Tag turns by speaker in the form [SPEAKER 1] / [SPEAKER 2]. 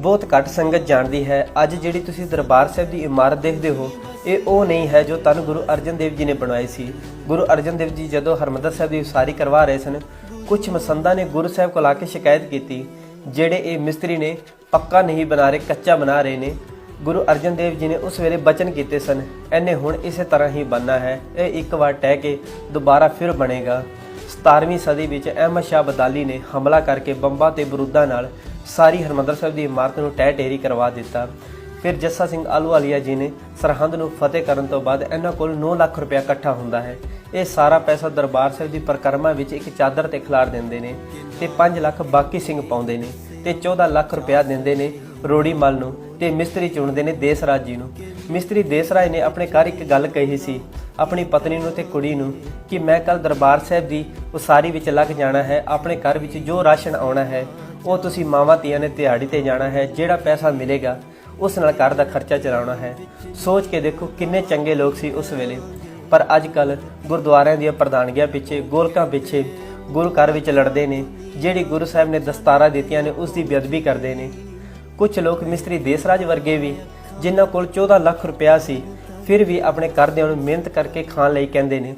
[SPEAKER 1] ਬਹੁਤ ਘੱਟ ਸੰਗਤ ਜਾਣਦੀ ਹੈ। ਅੱਜ ਜਿਹੜੀ ਤੁਸੀਂ ਦਰਬਾਰ ਸਾਹਿਬ ਦੀ ਇਮਾਰਤ ਦੇਖਦੇ ਹੋ, ਇਹ ਉਹ ਨਹੀਂ ਹੈ ਜੋ ਤਨ ਗੁਰੂ ਅਰਜਨ ਦੇਵ ਜੀ ਨੇ ਬਣਵਾਈ ਸੀ। ਗੁਰੂ ਅਰਜਨ ਦੇਵ ਜੀ ਜਦੋਂ ਹਰਮੰਦਰ ਸਾਹਿਬ ਦੀ ਉਸਾਰੀ ਕਰਵਾ ਰਹੇ ਸਨ ਕੁਝ ਮਸੰਦਾਂ ਨੇ ਗੁਰੂ ਸਾਹਿਬ ਕੋਲ ਆ ਕੇ ਸ਼ਿਕਾਇਤ ਕੀਤੀ, ਜਿਹੜੇ ਇਹ ਮਿਸਤਰੀ ਨੇ ਪੱਕਾ ਨਹੀਂ ਬਣਾ ਰਹੇ, ਕੱਚਾ ਬਣਾ ਰਹੇ ਨੇ, ਗੁਰੂ ਅਰਜਨ ਦੇਵ ਜੀ ਨੇ ਉਸ ਵੇਲੇ ਬਚਨ ਕੀਤੇ ਸਨ ਐਨੇ ਹੁਣ ਇਸੇ ਤਰ੍ਹਾਂ ਹੀ ਬਣਨਾ ਹੈ, ਇਹ ਇੱਕ ਵਾਰ ਟਹਿ ਕੇ ਦੁਬਾਰਾ ਫਿਰ ਬਣੇਗਾ। 17ਵੀਂ ਸਦੀ ਵਿੱਚ ਅਹਿਮਦ ਸ਼ਾਹ ਬਦਾਲੀ ਨੇ ਹਮਲਾ ਕਰਕੇ ਬੰਬਾਂ ਤੇ ਬਰੂਦਾਂ ਨਾਲ ਸਾਰੀ ਹਰਮੰਦਰ ਸਾਹਿਬ ਦੀ ਇਮਾਰਤ ਨੂੰ ਟਹਿ ਢੇਰੀ ਕਰਵਾ ਦਿੱਤਾ। ਫਿਰ ਜੱਸਾ ਸਿੰਘ ਆਲੂਵਾਲੀਆ ਜੀ ਨੇ ਸਰਹੰਦ ਨੂੰ ਫਤਿਹ ਕਰਨ ਤੋਂ ਬਾਅਦ ਇਹਨਾਂ ਕੋਲ 9 ਲੱਖ ਰੁਪਇਆ ਇਕੱਠਾ ਹੁੰਦਾ ਹੈ। ਇਹ ਸਾਰਾ ਪੈਸਾ ਦਰਬਾਰ ਸਾਹਿਬ ਦੀ ਪਰਿਕਰਮਾ ਵਿੱਚ ਇੱਕ ਚਾਦਰ ਤੇ ਖਿਲਾਰ ਦਿੰਦੇ ਨੇ ਤੇ 5 ਲੱਖ ਬਾਕੀ ਸਿੰਘ ਪਾਉਂਦੇ ਨੇ ਤੇ 14 ਲੱਖ ਰੁਪਇਆ ਦਿੰਦੇ ਨੇ ਰੋੜੀ ਮਲ ਨੂੰ ਤੇ ਮਿਸਤਰੀ ਚੁਣਦੇ ਨੇ ਦੇਸਰਾਜ ਜੀ ਨੂੰ। ਮਿਸਤਰੀ ਦੇਸਰਾਜ ਨੇ ਆਪਣੇ ਘਰ ਇੱਕ ਗੱਲ ਕਹੀ ਸੀ, ਆਪਣੀ ਪਤਨੀ ਨੂੰ ਤੇ ਕੁੜੀ ਨੂੰ ਕਿ ਮੈਂ ਕੱਲ ਦਰਬਾਰ ਸਾਹਿਬ ਦੀ ਉਸਾਰੀ ਵਿੱਚ ਲੱਗ ਜਾਣਾ ਹੈ, ਆਪਣੇ ਘਰ ਵਿੱਚ ਜੋ ਰਾਸ਼ਨ ਆਉਣਾ ਹੈ ਉਹ ਤੁਸੀਂ ਮਾਵਾਂ ਧੀਆਂ ਨੇ ਦਿਹਾੜੀ ਤੇ ਜਾਣਾ ਹੈ, ਜਿਹੜਾ ਪੈਸਾ ਮਿਲੇਗਾ, ਉਸ ਨਾਲ ਘਰ ਦਾ ਖਰਚਾ ਚਲਾਉਣਾ ਹੈ। ਸੋਚ ਕੇ ਦੇਖੋ ਕਿੰਨੇ ਚੰਗੇ ਲੋਕ ਸੀ ਉਸ ਵੇਲੇ। ਪਰ ਅੱਜ ਕੱਲ ਗੁਰਦੁਆਰਿਆਂ ਦੀਆਂ ਪ੍ਰਧਾਨਗੀਆਂ ਪਿੱਛੇ, ਗੋਲਕਾਂ ਪਿੱਛੇ, ਗੁਰੂ ਘਰ ਵਿੱਚ ਲੜਦੇ ਨੇ, ਜਿਹੜੀ ਗੁਰੂ ਸਾਹਿਬ ਨੇ ਦਸਤਾਰਾਂ ਦਿੱਤੀਆਂ ਨੇ ਉਸ ਦੀ ਬੇਅਦਬੀ ਕਰਦੇ ਨੇ। ਕੁਝ ਲੋਕ ਮਿਸਤਰੀ ਦੇਸਰਾਜ ਵਰਗੇ ਵੀ, ਜਿਨ੍ਹਾਂ ਕੋਲ 14 ਲੱਖ ਰੁਪਇਆ ਸੀ, ਫਿਰ ਵੀ ਆਪਣੇ ਘਰਦਿਆਂ ਨੂੰ ਮਿਹਨਤ ਕਰਕੇ ਖਾਣ ਲਈ ਕਹਿੰਦੇ ਨੇ।